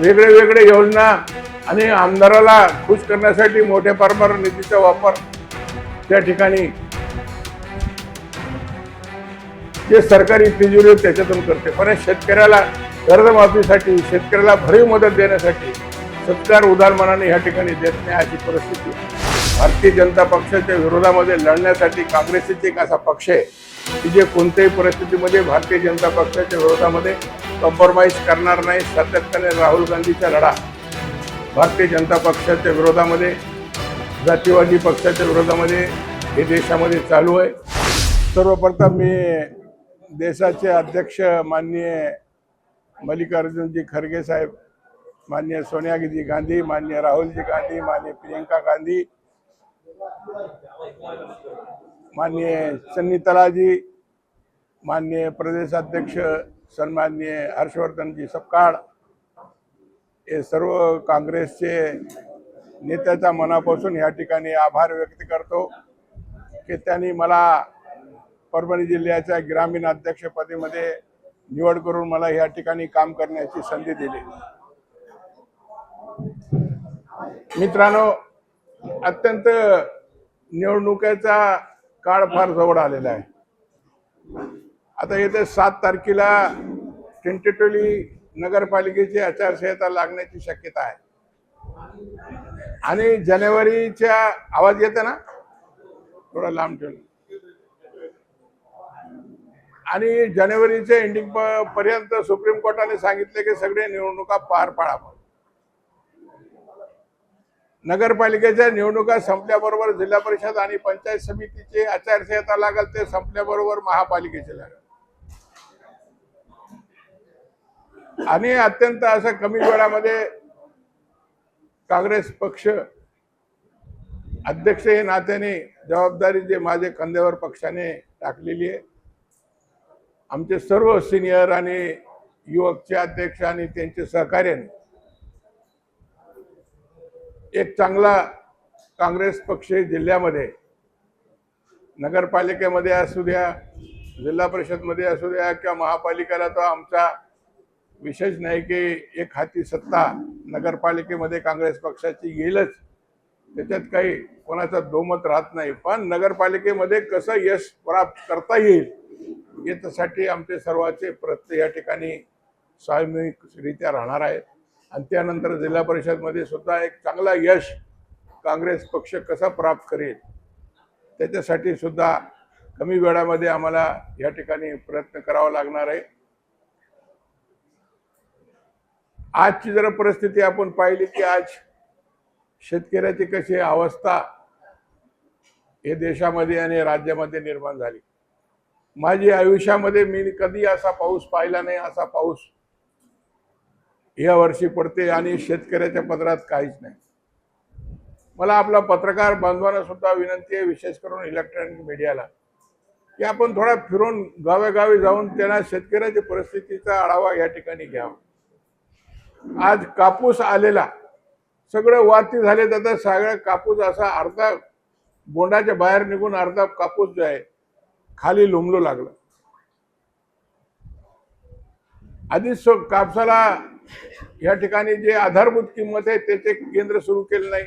वेगळे वेगळे योजना आणि आमदाराला खुश करण्यासाठी मोठ्या प्रमाणावर निधीचा वापर त्या ठिकाणी जे सरकारी तिजोरी त्याच्यातून करते. पण शेतकऱ्याला कर्जमाफीसाठी शेतकऱ्याला भरीव मदत देण्यासाठी सरकार उदारमानाने ह्या या ठिकाणी देत नाही अशी परिस्थिती भारतीय जनता पक्षाच्या विरोधामध्ये लढण्यासाठी काँग्रेसचे एक असा पक्ष आहे की जे कोणत्याही परिस्थितीमध्ये भारतीय जनता पक्षाच्या विरोधामध्ये कॉम्प्रोमाइज करणार नाही. सातत्याने राहुल गांधीचा लढा भारतीय जनता पक्षाच्या विरोधामध्ये जातीवादी पक्षाच्या विरोधामध्ये हे देशामध्ये चालू आहे. सर्वप्रथम मी देशाचे अध्यक्ष माननीय मल्लिकार्जुनजी खरगे साहेब माननीय सोनियाजी गांधी मान्य राहुलजी गांधी मान्य प्रियंका गांधी माननीय सन्नीतलाजी माननीय प्रदेशाध्यक्ष सन्माननीय हर्षवर्धनजी सपकाळ हे सर्व काँग्रेसचे नेत्याच्या मनापासून या ठिकाणी आभार व्यक्त करतो की त्यांनी मला परभणी जिल्ह्याच्या ग्रामीण अध्यक्षपदीमध्ये निवड करून मला या ठिकाणी काम करण्याची संधी दिली. मित्रांनो अत्यंत निवडणुकीचा काळ फार जवळ आलेला आहे. आता येत्या सात तारखेला टेंटेटिव्हली नगरपालिकेची आचारसंहिता लागण्याची शक्यता आहे. आणि जानेवारीच्या आवाज येते ना? थोडा लांब ठेवून आणि जानेवारीच्या एंडिंग पर्यंत सुप्रीम कोर्टाने सांगितले की सगळे निवडणुका पार पाडा नगरपालिकेच्या निवडणुका संपल्याबरोबर जिल्हा परिषद आणि पंचायत समितीची आचारसंहिता लागल ते संपल्याबरोबर महापालिकेचे लागेल. आणि अत्यंत असं कमी वेळामध्ये काँग्रेस पक्ष अध्यक्ष हे नात्याने जबाबदारी जे माझे कंदेवर पक्षाने टाकलेली आहे. आमचे सर्व सिनियर आणि युवकचे अध्यक्ष आणि त्यांचे सहकार्याने एक चांगला काँग्रेस पक्ष जिल्ह्यामध्ये नगरपालिकेमध्ये असू द्या जिल्हा परिषदमध्ये असू द्या किंवा महापालिकेला तो आमचा विशेष नाही की एक हाती सत्ता नगरपालिकेमध्ये काँग्रेस पक्षाची येईलच. त्याच्यात काही कोणाचा दोमत राहत नाही. पण नगरपालिकेमध्ये कसं यश प्राप्त करता येईल याच्यासाठी आमचे सर्वांचे प्रयत्न या ठिकाणी सामूहिकरित्या राहणार आहेत. आणि त्यानंतर जिल्हा परिषदमध्ये सुद्धा एक चांगला यश काँग्रेस पक्ष कसा प्राप्त करेल त्याच्यासाठी सुद्धा कमी वेळामध्ये आम्हाला या ठिकाणी प्रयत्न करावा लागणार आहे. आजची जर परिस्थिती आपण पाहिली की आज शेतकऱ्याची कशी अवस्था हे देशामध्ये आणि राज्यामध्ये निर्माण झाली. माझी आयुष्यामध्ये मी कधी असा पाऊस पाहिला नाही असा पाऊस या वर्षी पडते आणि शेतकऱ्याच्या पदरात काहीच नाही. मला आपला पत्रकार बांधवांना सुद्धा विनंती आहे विशेष करून इलेक्ट्रॉनिक मीडियाला की आपण थोडा फिरून गावेगावी जाऊन त्यांना शेतकऱ्याच्या परिस्थितीचा आढावा या ठिकाणी घ्यावा. आज कापूस आलेला. सगळं वाती झाले तर सगळं कापूस असा अर्धा बोंडाच्या बाहेर निघून अर्धा कापूस जो आहे खाली लोंबलो लागला. आधीच कापसाला या ठिकाणी जे आधारभूत किंमत आहे त्याचे केंद्र सुरू केलं नाही.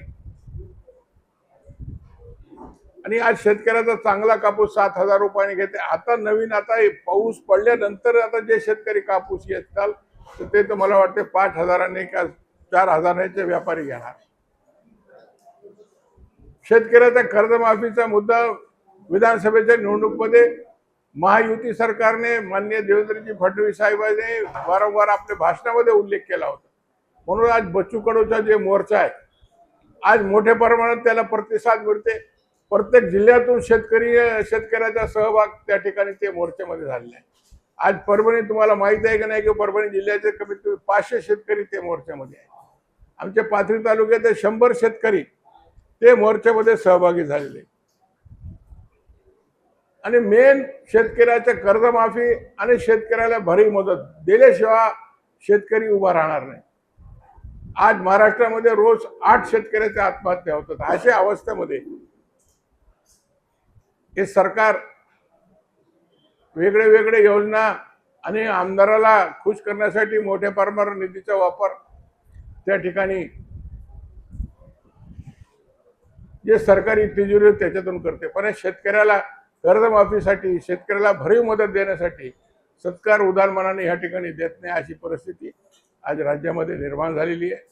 आणि आज शेतकऱ्याचा चांगला कापूस सात हजार रुपयाने घेते आता नवीन आता हे पाऊस पडल्यानंतर आता जे शेतकरी कापूस येतात तर ते तर मला वाटते पाच हजाराने का चार हजारांचे व्यापारी घेणार. शेतकऱ्याचा कर्जमाफीचा मुद्दा विधानसभेच्या निवडणूकमध्ये महायुती सरकारने माननीय देवेंद्रजी फडणवीस साहेबांनी वारंवार आपल्या भाषणामध्ये उल्लेख केला होता. म्हणून आज बच्चू कडूचा जे मोर्चा आहे आज मोठ्या प्रमाणात त्याला प्रतिसाद मिळते. प्रत्येक जिल्ह्यातून शेतकरी शेतकऱ्याचा सहभाग त्या ठिकाणी ते मोर्चामध्ये झालेला आहे. आज परभणी तुम्हाला माहीत आहे का नाही की परभणी जिल्ह्याचे कमीत कमी पाचशे शेतकरी ते मोर्चामध्ये आहे आमच्या पाथरी तालुक्यात शंभर शेतकरी ते मोर्चामध्ये सहभागी झालेले आणि मेन शेतकऱ्याच्या कर्जमाफी आणि शेतकऱ्याला भरी मदत दिल्याशिवाय शेतकरी उभा राहणार नाही. आज महाराष्ट्रामध्ये रोज आठ शेतकऱ्याच्या आत्महत्या होतात. अशा अवस्थेमध्ये हे सरकार वेगळे वेगळे योजना आणि आमदाराला खुश करण्यासाठी मोठ्या प्रमाणावर निधीचा वापर त्या ठिकाणी जे सरकारी तिजोरी त्याच्यातून करते. पण शेतकऱ्याला कर्जमाफीसाठी शेतकऱ्याला भरीव मदत देण्यासाठी सत्कार उदारमानाने ह्या ठिकाणी देत नाही अशी परिस्थिती आज राज्यामध्ये निर्माण झालेली आहे.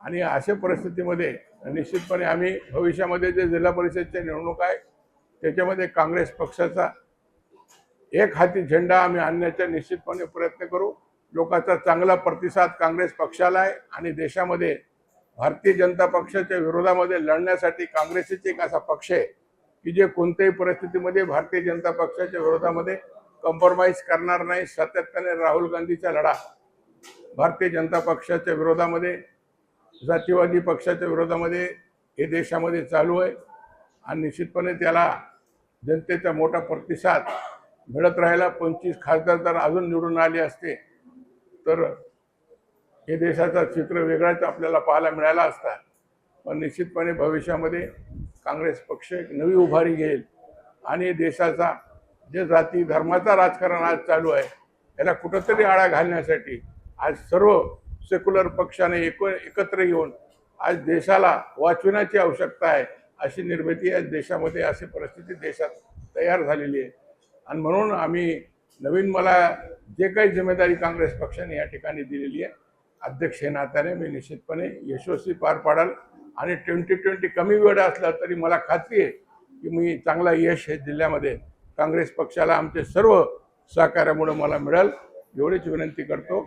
आणि अशा परिस्थितीमध्ये निश्चितपणे आम्ही भविष्यामध्ये जे जिल्हा परिषदच्या निवडणूक आहे त्याच्यामध्ये काँग्रेस पक्षाचा एक हाती झेंडा आम्ही आणण्याचा निश्चितपणे प्रयत्न करू. लोकांचा चांगला प्रतिसाद काँग्रेस पक्षाला आहे आणि देशामध्ये भारतीय जनता पक्षाच्या विरोधामध्ये लढण्यासाठी काँग्रेसच एक असा पक्ष आहे की जे कोणत्याही परिस्थितीमध्ये भारतीय जनता पक्षाच्या विरोधामध्ये कॉम्प्रोमाइज करणार नाही. सातत्याने राहुल गांधीचा लढा भारतीय जनता पक्षाच्या विरोधामध्ये जातीवादी पक्षाच्या विरोधामध्ये हे देशामध्ये चालू आहे. आणि निश्चितपणे त्याला जनतेचा मोठा प्रतिसाद मिळत राहिला पंचवीस खासदार जर अजून निवडून आले असते. तर हे देशाचा चित्र वेगळाच आपल्याला पाहायला मिळाला असता. पण निश्चितपणे भविष्यामध्ये काँग्रेस पक्ष एक नवी उभारी घेईल. आणि देशाचा जे जाती धर्माचा राजकारण आज चालू आहे याला कुठंतरी आळा घालण्यासाठी आज सर्व सेक्युलर पक्षाने एक एकत्र येऊन आज देशाला वाचविण्याची आवश्यकता आहे अशी निर्मिती आज देशामध्ये अशी परिस्थिती देशात तयार झालेली आहे. आणि म्हणून आम्ही नवीन मला जे काही जिम्मेदारी काँग्रेस पक्षाने या ठिकाणी दिलेली आहे अध्यक्ष हे नात्याने मी निश्चितपणे यशस्वी पार पाडाल. आणि ट्वेंटी ट्वेंटी कमी वेळ असला तरी मला खात्री आहे की मी चांगला यश हे जिल्ह्यामध्ये काँग्रेस पक्षाला आमचे सर्व सहकार्यामुळे मला मिळेल एवढीच विनंती करतो.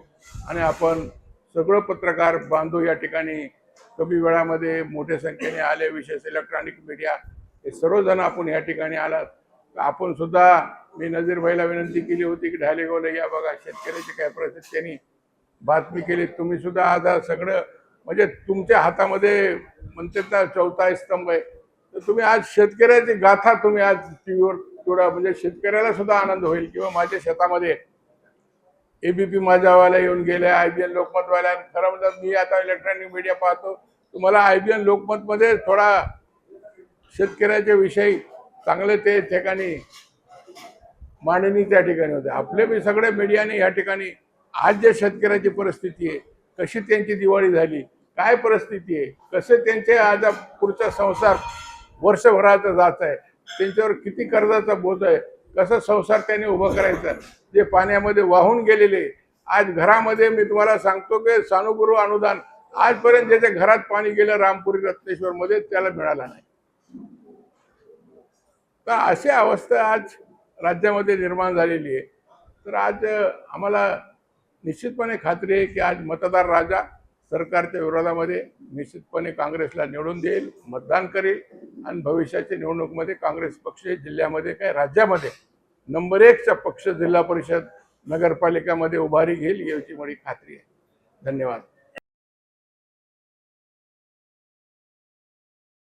आणि आपण सगळं पत्रकार बांधव या ठिकाणी कमी वेळामध्ये मोठ्या संख्येने आले विशेष इलेक्ट्रॉनिक मीडिया हे सर्वजण आपण या ठिकाणी आलात. आपण सुद्धा मी नजीरभाईला विनंती केली होती की ढालेगावला या बघा शेतकऱ्याची काय प्रसिद्ध त्यांनी बातमी केली. तुम्ही सुद्धा आज सगळं म्हणजे तुमच्या हातामध्ये म्हणतात ना चौथा स्तंभ आहे. तर तुम्ही आज शेतकऱ्याची गाथा तुम्ही आज टी व्हीवर तेवढा म्हणजे शेतकऱ्याला सुद्धा आनंद होईल किंवा माझ्या शेतामध्ये एबीपी माझ्यावाला येऊन गेले आय बी एन लोकमतवाल्या खरं म्हणतात मी आता इलेक्ट्रॉनिक मीडिया पाहतो. तुम्हाला आय बी एन लोकमतमध्ये थोडा शेतकऱ्याच्या विषयी चांगले ते ठिकाणी मांडणी त्या ठिकाणी होते. आपले बी सगळे मीडियाने या ठिकाणी आज जे शेतकऱ्याची परिस्थिती आहे कशी त्यांची दिवाळी झाली काय परिस्थिती आहे कसे त्यांचे आज पुढचा संसार वर्षभराचा जात आहे त्यांच्यावर किती कर्जाचा बोध आहे कसं संसार त्यांनी उभं करायचा जे पाण्यामध्ये वाहून गेलेले आज घरामध्ये मी तुम्हाला सांगतो की सानुगुरु अनुदान आजपर्यंत ज्याच्या घरात पाणी गेलं रामपुरी रत्नेश्वरमध्ये त्याला मिळाला नाही. तर अशी अवस्था आज राज्यामध्ये निर्माण झालेली आहे. तर आज आम्हाला निश्चितपणे खात्री आहे की आज मतदार राजा सरकारच्या विरोधामध्ये निश्चितपणे काँग्रेसला निवडून देईल मतदान करेल आणि भविष्याच्या निवडणुकीमध्ये काँग्रेस पक्ष जिल्ह्यामध्ये काय राज्यामध्ये नंबर एकचा पक्ष जिल्हा परिषद नगरपालिकामध्ये उभारी घेईल याची माझी खात्री आहे. धन्यवाद.